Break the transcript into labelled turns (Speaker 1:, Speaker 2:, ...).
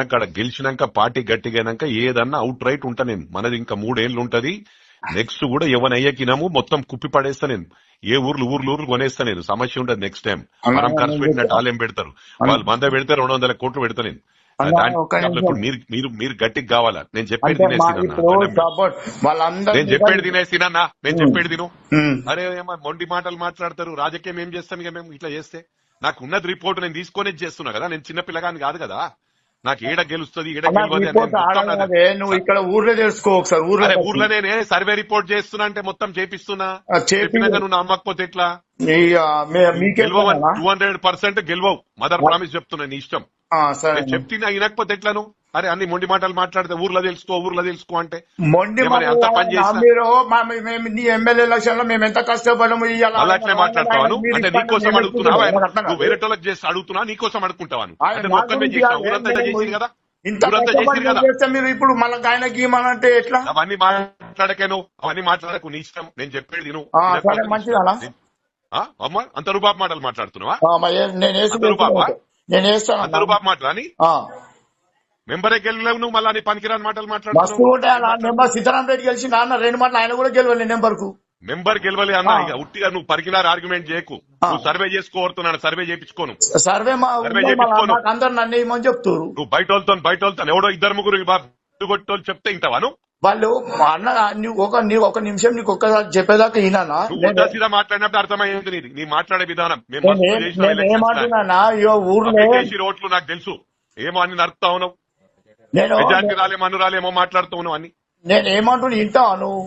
Speaker 1: మనకు అక్కడ గెలిచినాక పార్టీ గట్టిగానాక ఏదన్నా అవుట్ రైట్ ఉంటా నేను. మనది ఇంకా మూడేళ్ళు ఉంటది నెక్స్ట్ కూడా ఎవరిని అయ్యకినాము మొత్తం కుప్పి పడేస్తా నేను. ఏ ఊర్లు ఊర్లు ఊర్లు కొనేస్తా నేను. సమస్య ఉండదు నెక్స్ట్ టైం మనం ఖర్చు
Speaker 2: నేను
Speaker 1: పెట్టినట్టు. వాళ్ళు ఏం పెడతారు. వాళ్ళు మంద పెడితే రెండు వందల కోట్లు పెడతా నేను. మీరు మీరు మీరు గట్టికి కావాలా? నేను చెప్పేది
Speaker 2: అంటే మా
Speaker 1: తినేసి
Speaker 2: ఇప్పుడు సపోర్ట్ వాళ్ళందరూ
Speaker 1: నేను చెప్పేది తినేసి నాన్న నేను. చెప్పేది తిను. అరే ఏమో మొండి మాటలు మాట్లాడతారు. రాజకీయం ఏం చేస్తాం ఇక మేము ఇట్లా చేస్తే? నాకు ఉన్నది రిపోర్ట్ నేను తీసుకొని చేస్తున్నా కదా. నేను చిన్న పిల్లగాని కాదు కదా. నాకు ఏడ గెలుస్తుంది ఏడ గెలవదు
Speaker 2: నువ్వు ఇక్కడ ఊర్లో తెలుసుకో ఒకసారి ఊర్లో
Speaker 1: నేనే సర్వే రిపోర్ట్ చేస్తున్నా అంటే మొత్తం చేపిస్తున్నా. చెప్పినాక నువ్వు నమ్మకపోతే ఎట్లా? గెలవవు? టూ హండ్రెడ్ పర్సెంట్ గెలవవు. మదర్ ప్రామిస్ చెప్తున్నా నీ ఇష్టం. చెప్తున్నా వినకపోతే ఎట్లా నువ్వు? అరే అన్ని మొండి మాటలు మాట్లాడితే ఊర్లో తెలుసుకో ఊర్లో తెలుసుకో అంటే.
Speaker 2: మొండి? మీరు నీ ఎమ్మెల్యే ఎలక్షన్లో మేము ఎంత కష్టపడము
Speaker 1: అలా అట్లే
Speaker 2: మీరు
Speaker 1: అంటే నీకోసం అడుగుతున్నావా? నువ్వు. వేరే వాళ్ళకి చేసి అడుగుతున్నా నీకోసం అడుగుకుంటావాను అంటే ఒక్కనే ఊరంతా కదా?
Speaker 2: మీరు ఇప్పుడు మళ్ళీ ఆయనకి ఇవ్వమంటే ఎట్లా?
Speaker 1: అవన్నీ మాట్లాడకేను అవన్నీ మాట్లాడకు నీ ఇష్టం. నేను చెప్పేది
Speaker 2: ఆ,
Speaker 1: అమ్మా అంత రూపాపు మాటలు మాట్లాడుతున్నావా?
Speaker 2: నేను
Speaker 1: అంత రూపాపు మాటలు అని. మెంబరే గెలలేవు నువ్వు మళ్ళీ నీ పనికిరాని మాటలు మాట్లాడుతున్నావు?
Speaker 2: నెంబర్ సీతారాం రెడ్డి గెలిచి నాన్న రెండు మాటలు ఆయన కూడా గెలవాలి నెంబర్కు
Speaker 1: మెంబర్ గెలవలే అన్న. ఇక ఉట్టిగా నువ్వు పరికినారు ఆర్గ్యుమెంట్ చేయకు. నువ్వు సర్వే చేసుకోరుతున్నాను సర్వే చేయించుకోను.
Speaker 2: సర్వే
Speaker 1: సర్వే చేయించుకోను.
Speaker 2: అందరు నన్ను వేయమని చెప్తారు
Speaker 1: నువ్వు బయట వాళ్ళతో బయట వాళ్ళతో ఎవడో ఇద్దరు ముగ్గురు కొట్టోళ్ళు చెప్తే ఇంటావాను
Speaker 2: వాళ్ళు మా అన్న నువ్వు ఒక ఒక నిమిషం నీకు ఒక్కసారి చెప్పేదాకా
Speaker 1: సీదా మాట్లాడినప్పుడు అర్థమయ్యేది నీది. నీ మాట్లాడే విధానం. మేము
Speaker 2: ఊర్లో
Speaker 1: రోడ్లు నాకు తెలుసు. ఏమో అని నడుపుతా ఉన్నావు.
Speaker 2: నేను
Speaker 1: మెజార్టీ రాలేమో అను రాలేమో మాట్లాడుతూ ఉన్నావు అని
Speaker 2: నేను ఏమంటున్నా వింటావా నువ్వు?